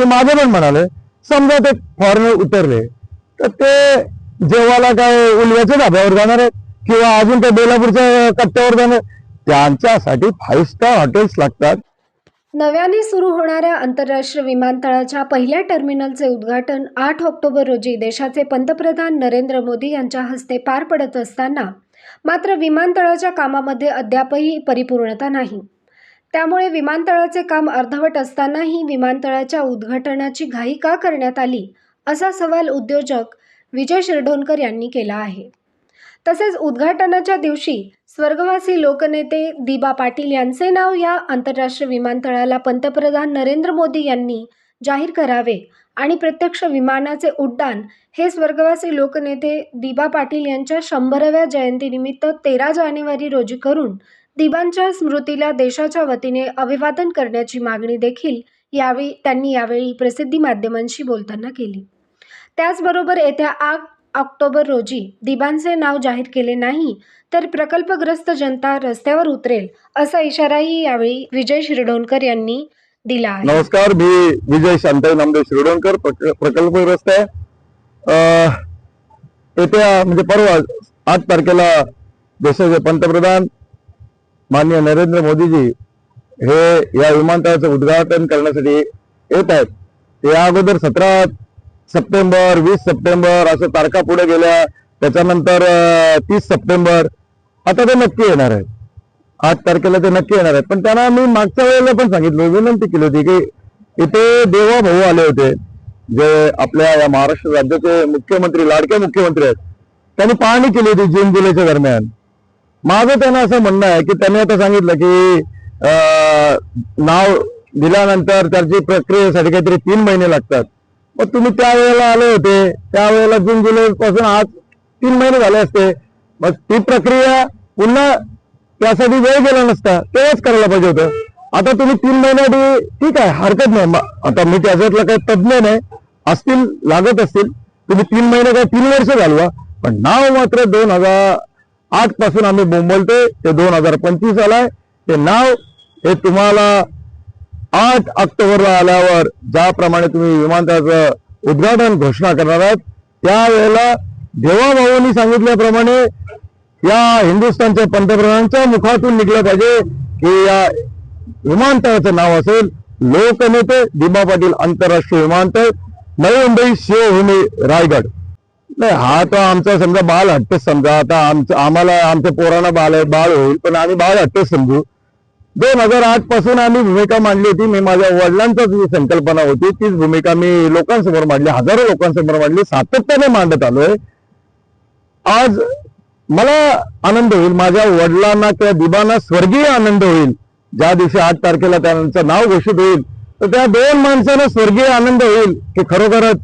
ते माझे पण म्हणाले समजा ते फॉरेनर उतरले तर ते जेव्हाला काय उलव्याच्या धाब्यावर जाणार आहेत किंवा अजून त्या बेलापूरच्या कट्ट्यावर जाणार त्यांच्यासाठी फाईव्ह स्टार हॉटेल्स लागतात. नव्याने सुरू होणाऱ्या आंतरराष्ट्रीय विमानतळाच्या पहिल्या टर्मिनलचे उद्घाटन आठ ऑक्टोबर रोजी देशाचे पंतप्रधान नरेंद्र मोदी यांच्या हस्ते पार पडत असताना मात्र विमानतळाच्या कामामध्ये अद्यापही परिपूर्णता नाही. त्यामुळे विमानतळाचे काम अर्धवट असतानाही विमानतळाच्या उद्घाटनाची घाई का करण्यात आली असा सवाल उद्योजक विजय शिरढोणकर यांनी केला आहे. तसेच उद्घाटनाच्या दिवशी स्वर्गवासी लोकनेते दिबा पाटील यांचे नाव या आंतरराष्ट्रीय विमानतळाला पंतप्रधान नरेंद्र मोदी यांनी जाहीर करावे आणि प्रत्यक्ष विमानाचे उड्डाण हे स्वर्गवासी लोकनेते दिबा पाटील यांच्या शंभराव्या जयंतीनिमित्त तेरा जानेवारी रोजी करून दिबांच्या स्मृतीला देशाच्या वतीने अभिवादन करण्याची मागणी देखील यावेळी त्यांनी यावेळी प्रसिद्धी माध्यमांशी बोलताना केली. त्याचबरोबर येत्या आठ ऑक्टोबर रोजी दिबांचे नाव जाहीर केले नाही तर प्रकल्पग्रस्त जनता रस्त्यावर उतरेल असा इशाराही यावेळी विजय शिरडोणकर यांनी दिला नमस्कार मी विजय शांताई नामदेव शिरडोणकर प्रकल्पग्रस्त आहे. येत्या म्हणजे परवा आठ तारखेला देशाचे पंतप्रधान माननीय नरेंद्र मोदीजी हे या विमानतळाचं उद्घाटन करण्यासाठी येत आहेत. या अगोदर सतरा सप्टेंबर वीस सप्टेंबर असं तारखा पुढे गेल्या त्याच्यानंतर तीस सप्टेंबर आता ते नक्की येणार आहे आठ तारखेला ते नक्की येणार आहेत. पण त्यांना मी मागच्या वेळेला पण सांगितलं विनंती केली होती की इथे देवा भाऊ आले होते जे आपल्या या महाराष्ट्र राज्याचे मुख्यमंत्री लाडके मुख्यमंत्री आहेत. त्यांनी पाहणी केली होती जून जुलैच्या दरम्यान. माझं त्यांना असं म्हणणं आहे की त्यांनी आता सांगितलं की नाव दिल्यानंतर त्याची प्रक्रियेसाठी काहीतरी तीन महिने लागतात. मग तुम्ही त्यावेळेला आले होते. त्यावेळेला जून जुलै पासून आज तीन महिने झाले असते. मग ती प्रक्रिया पुन्हा त्यासाठी वेळ गेला नसता तेव्हाच करायला पाहिजे होतं. आता तुम्ही तीन महिन्याआधी ठीक आहे हरकत नाही. आता मी त्याच्यातला काही तज्ज्ञ नाही. असतील लागत असतील. तुम्ही तीन महिने काय तीन वर्ष घालवा. पण नाव मात्र दोन हजार आठपासून आम्ही बोंबलतोय ते दोन हजार पंचवीस आलाय. ते नाव हे तुम्हाला आठ ऑक्टोबरला आल्यावर ज्याप्रमाणे तुम्ही विमानतळाचं उद्घाटन घोषणा करणार आहात त्यावेळेला देवाभाऊंनी सांगितल्याप्रमाणे या हिंदुस्थानच्या पंतप्रधानांच्या मुखातून निघलं पाहिजे की या विमानतळाचं नाव असेल लोकनेते दिबा पाटील आंतरराष्ट्रीय विमानतळ नवी मुंबई शिवभूमी रायगड. नाही हा तो आमचा समजा बाल हट्टच समजा. आता आमचं आम्हाला आमच्या पोरांना बाल बाळ होईल पण आम्ही बाळ हट्टच समजू. दोन हजार आठपासून आम्ही भूमिका मांडली होती. मी माझ्या वडिलांचाच जी संकल्पना होती तीच भूमिका मी लोकांसमोर मांडली. हजारो लोकांसमोर मांडली. सातत्याने मांडत आलोय. आज मला आनंद होईल. माझ्या वडिलांना किंवा दिबांना स्वर्गीय आनंद होईल. ज्या दिवशी आठ तारखेला त्यांचं नाव घोषित होईल तर त्या दोन माणसांना स्वर्गीय आनंद होईल की खरोखरच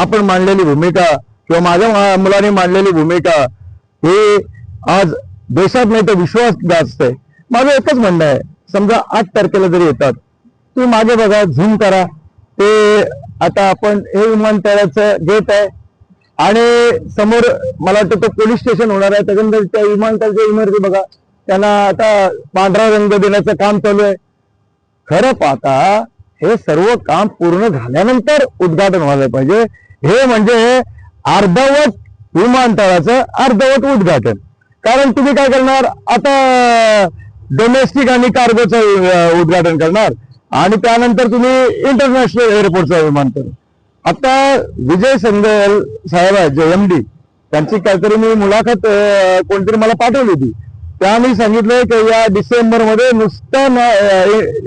आपण मांडलेली भूमिका किंवा माझ्या मुलाने मांडलेली भूमिका हे आज देशात नाही तर विश्वास गाजत आहे माझं एकच म्हणणं आहे समजा आठ तारखेला जरी येतात तुम्ही मागे बघा झूम करा. ते आता आपण हे विमानतळाचं गेट आहे आणि समोर मला वाटतं तो पोलीस स्टेशन होणार आहे. त्याच्यानंतर त्या विमानतळाच्या इमारती बघा. त्यांना आता पांढरा रंग देण्याचं काम चालू आहे. खरं पाहता हे सर्व काम पूर्ण झाल्यानंतर उद्घाटन व्हायला पाहिजे. हे म्हणजे अर्धवट विमानतळाचं अर्धवट उद्घाटन. कारण तुम्ही काय करणार? आता डोमेस्टिक आणि कार्गोचं उद्घाटन करणार. आणि त्यानंतर तुम्ही इंटरनॅशनल एअरपोर्टचं विमानतळ आता विजय संगल साहेब आहेत जे एम डी त्यांची काहीतरी मी मुलाखत कोणतरी मला पाठवली होती. त्यांनी सांगितलंय की या डिसेंबरमध्ये नुसतं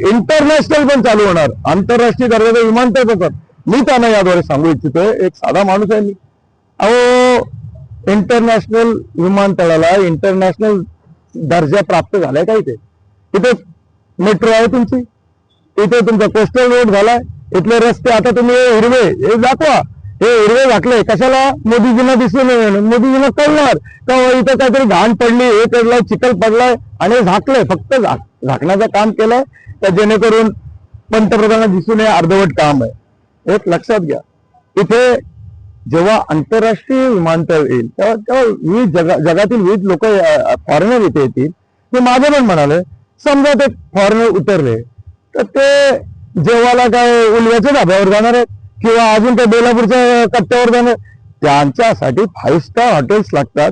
इंटरनॅशनल पण चालू होणार. आंतरराष्ट्रीय दर्जाचं विमानतळ पण मी त्यांना याद्वारे सांगू इच्छितोय. एक साधा माणूस आहे मी. अहो इंटरनॅशनल विमानतळाला इंटरनॅशनल दर्जा प्राप्त झालाय काय ते तिथे मेट्रो आहे तुमची. इथे तुमचा कोस्टल रोड झालाय. इथले रस्ते आता तुम्ही हिरवे हे दाखवा. हे हिरवे वाटले कशाला मोदीजींना दिसले नये म्हणून. मोदीजींना कळणार का हो, इथं काहीतरी घाण पडली हे पडलाय चिखल पडलाय आणि झाकलंय. फक्त झाक- झाकण्याचं काम केलंय तर जेणेकरून पंतप्रधानांना दिसून नये अर्धवट काम आहे. एक लक्षात घ्या. इथे जेव्हा आंतरराष्ट्रीय विमानतळ येईल तेव्हा तेव्हा विविध जगा जगातील विविध लोक फॉरेनर इथे येतील. ते माझं पण म्हणाले समजा ते फॉरेनर उतरले तर ते जेव्हाला काय उलव्याच्या धाब्यावर जाणार आहेत किंवा अजून त्या बेलापूरच्या कट्ट्यावर जाणार त्यांच्यासाठी फाईव्ह स्टार हॉटेल्स लागतात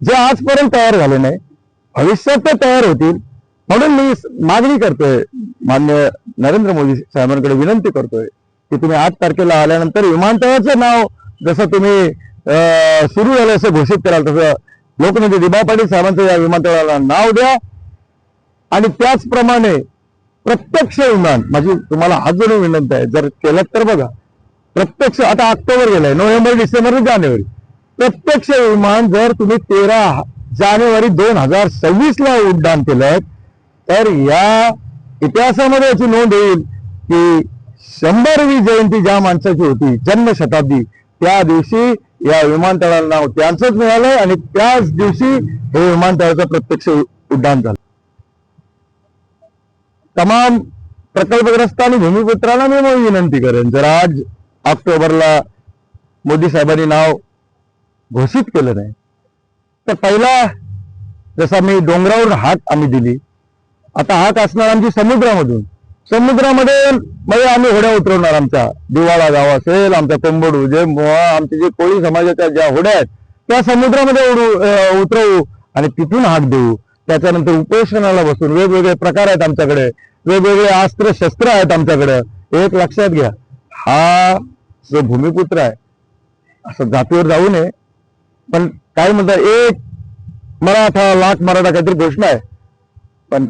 जे आजपर्यंत तयार झाले नाही. भविष्यात ते तयार होतील. म्हणून मी मागणी करतोय मान्य नरेंद्र मोदी साहेबांकडे विनंती करतोय की तुम्ही आठ तारखेला आल्यानंतर विमानतळाचं नाव जसं तुम्ही अं, सुरू झालं असं घोषित कराल तसं लोकनेते दिबा पाटील साहेबांचं या विमानतळाला नाव द्या. आणि त्याचप्रमाणे प्रत्यक्ष विमान माझी तुम्हाला हात जोडून विनंती आहे जर केलं तर बघा प्रत्यक्ष आता ऑक्टोबर गेलाय नोव्हेंबर डिसेंबर जानेवारी. प्रत्यक्ष विमान जर तुम्ही तेरा जानेवारी दोन हजार सव्वीस ला उड्डाण केलं तर या इतिहासामध्ये याची नोंद होईल की शंभरवी जयंती ज्या माणसाची होती जन्म शताब्दी त्या दिवशी या विमानतळाला नाव त्यांचंच मिळालं आणि त्याच दिवशी हे विमानतळाचं प्रत्यक्ष उड्डाण झालं. तमाम प्रकल्पग्रस्त आणि भूमिपुत्राला मी मग विनंती करेन जर आज ऑक्टोबरला मोदी साहेबांनी नाव घोषित केलं नाही तर पहिला जसा मी डोंगरावरून हाक आम्ही दिली आता हाक असणार आमची समुद्रामधून. समुद्रामध्ये म्हणजे आम्ही होड्या उतरवणार आमच्या. दिवाळा गाव असेल आमचा कोंबडू जे मोहा आमचे जे कोळी समाजाच्या ज्या होड्या आहेत त्या समुद्रामध्ये उडू उतरवू आणि तिथून हाक देऊ. त्याच्यानंतर उपोषणाला बसून वेगवेगळे प्रकार आहेत आमच्याकडे. वेगवेगळे अस्त्र शस्त्र आहेत आमच्याकडे. एक लक्षात घ्या. हा जो भूमिपुत्र आहे असं जातीवर जाऊ नये. पण काय म्हणतात एक मराठा लाख मराठा काहीतरी घोषणा आहे. पण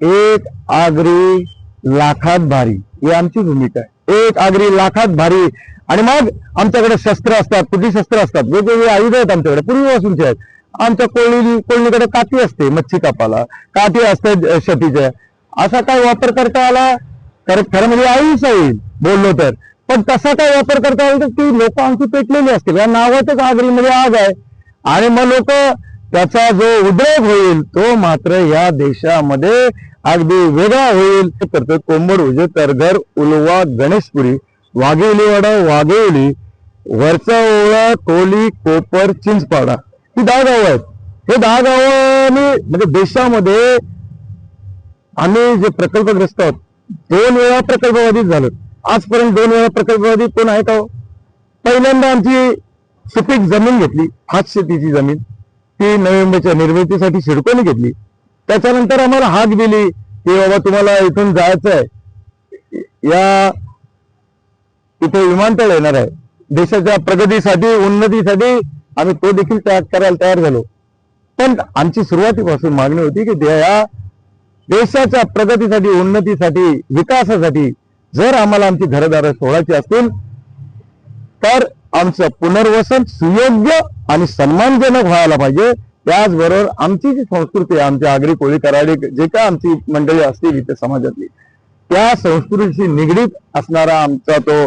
एक आगरी लाखात भारी. ही आमची भूमिका आहे. एक आगरी लाखात भारी. आणि मग आमच्याकडे शस्त्र असतात कुठली शस्त्र असतात? वेगवेगळे आयुध आहेत आमच्याकडे पूर्वीपासूनचे आहेत. आमच्या कोळी कोळणीकडे काठी असते मच्छी कापाला काठी असते शेतीच्या असा काय वापर करता आला? तर खरं म्हणजे आयुष होईल बोललो तर. पण तसा काय वापर करता आला? तर ती लोक आमची पेटलेली असतील. या नावातच आगरीमध्ये म्हणजे आग आहे. आणि मग लोक त्याचा जो उद्रेक होईल तो मात्र या देशामध्ये अगदी वेगळा होईल ते करतो कोंबड उजे तरघर उलवा गणेशपुरी वाघेवलीवाडा वाघेवली वरचा ओळा कोली कोपर चिंचपाडा. ही दहा गावं आहेत. हे दहा गावांनी म्हणजे देशामध्ये आम्ही जे प्रकल्पग्रस्त आहोत दोन वेळा प्रकल्पवादीत झालो आजपर्यंत दोन वेळा प्रकल्पवादी कोण आहे का पहिल्यांदा आमची सुपीक जमीन घेतली हात शेतीची जमीन. ती नोव्हेंबरच्या निर्मितीसाठी शिडकोने घेतली. त्याच्यानंतर आम्हाला हाक दिली की बाबा तुम्हाला इथून जायचं आहे या इथे विमानतळ येणार आहे. देशाच्या प्रगतीसाठी उन्नतीसाठी आम्ही तो देखील तयार करायला तयार झालो. पण आमची सुरुवातीपासून मागणी होती की या देशाच्या प्रगतीसाठी उन्नतीसाठी विकासासाठी जर आम्हाला आमची घरदारं सोडायची असतील तर आमचं पुनर्वसन सुयोग्य आणि सन्मानजनक व्हायला पाहिजे. त्याचबरोबर आमची जी संस्कृती आहे आमची आगरी कोळी कराडी जे काय आमची मंडळी असतील इथे समाजातली त्या संस्कृतीशी निगडीत असणारा आमचा तो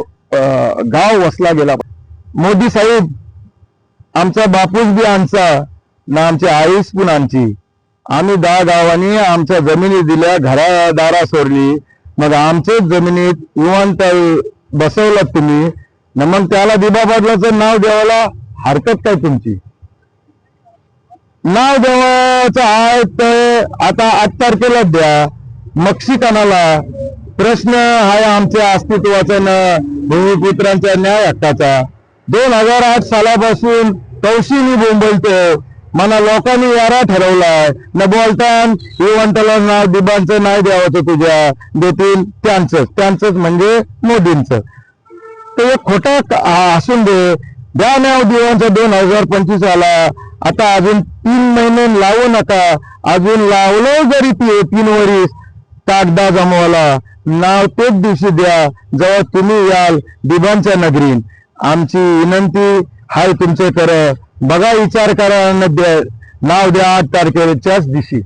गाव वसला गेला. मोदी साहेब आमचा बापूस बी आमचा ना आमची आईस पण आमची. आम्ही दहा गावांनी आमच्या जमिनी दिल्या घरादारा सोडली. मग आमच्याच जमिनीत विमानतळ बसवलं तुम्ही. न मग त्याला दिबा पाटलाचं नाव द्यायला हरकत काय तुमची? नाव देवाचं आहे तर आता आठ तारखेला द्या. मक्षिकानाला प्रश्न आहे आमच्या अस्तित्वाचा न भूमिपुत्रांच्या न्याय हक्काचा. दोन हजार आठ सालापासून कौशिनी बोंबलतो. मला लोकांनी यारा ठरवलाय. न बोलतान विमानतळा नाव दिबांचं नाही द्यावाचं तुझ्या देतील त्यांचंच. त्यांचंच म्हणजे मोदींचं. ते एक खोटा असून दे. द्या नाव दिवांचा दोन हजार पंचवीस आला आता अजून तीन महिने लावू नका. अजून लावलं जरी ती तीन वरीस. कागदा जमवाला. नाव तेच दिवशी द्या. जेव्हा तुम्ही याल दिबांच्या नगरीन. आमची विनंती हाय तुमचे कर बघा विचार करा द्या नाव द्या आठ तारखेच्याच दिवशी.